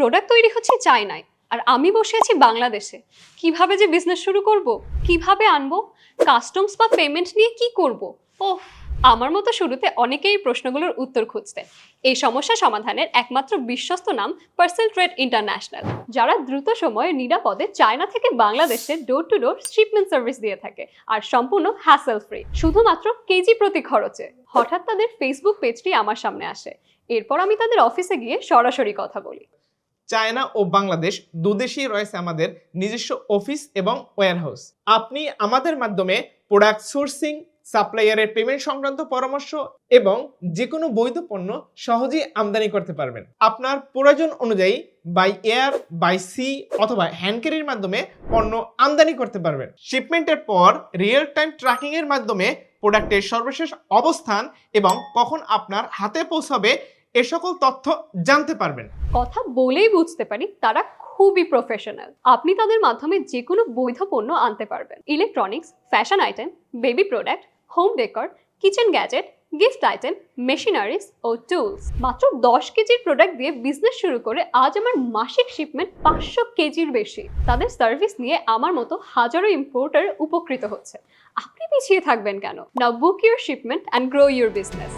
Product তৈরি হচ্ছে চায়নায়। আর আমি বসে আছি বাংলাদেশে। কীভাবে যে বিজনেস শুরু করব? কীভাবে আনব? কাস্টমস বা পেমেন্ট নিয়ে কি করব? ওহ আমার মতো শুরুতে অনেকেই প্রশ্নগুলোর উত্তর খুঁজতেন। এই সমস্যা সমাধানের একমাত্র বিশ্বস্ত নাম পার্সেল ট্রেড ইন্টারন্যাশনাল যারা দ্রুত সময়ে নিরাপদে চায়না থেকে বাংলাদেশে door to door shipment service দিয়ে থাকে, আর সম্পূর্ণ হ্যাসেল ফ্রি শুধুমাত্র কেজি প্রতি খরচে। হঠাৎ তাদের ফেসবুক পেজটি আমার সামনে আসে। এরপর আমি তাদের অফিসে গিয়ে সরাসরি কথা বলি। চায়না ও বাংলাদেশ দুদেশেই রয়েছে আমাদের নিজস্ব অফিস এবং ওয়্যারহাউস আপনি আমাদের মাধ্যমে প্রোডাক্ট সোর্সিং সাপ্লাইয়ারের পেমেন্ট সংক্রান্ত পরামর্শ এবং যে কোনো বৈধ পণ্য সহজেই আমদানি করতে পারবেন। আপনার প্রয়োজন অনুযায়ী বাই এয়ার বাই সি অথবা হ্যান্ড ক্যারির মাধ্যমে পণ্য আমদানি করতে পারবেন। শিপমেন্টের পর রিয়েল টাইম ট্র্যাকিংয়ের মাধ্যমে প্রোডাক্টের সর্বশেষ অবস্থান এবং কখন আপনার হাতে পৌঁছাবে এ সকল তথ্য জানতে পারবেন। কথা বলেই বুঝতে পারি, তারা খুবই প্রফেশনাল আপনি তাদের মাধ্যমে যে কোনো বৈধ পণ্য আনতে পারবেন। Electronics fashion item baby product home decor kitchen gadget gift item machineries ও টুলস মাত্র দশ কেজির প্রোডাক্ট দিয়ে বিজনেস শুরু করে আজ আমার মাসিক শিপমেন্ট পাঁচশো কেজির বেশি। তাদের সার্ভিস নিয়ে আমার মতো হাজারো ইম্পোর্টার উপকৃত হচ্ছে। আপনি পিছিয়ে থাকবেন কেন? Now book your shipment and grow your business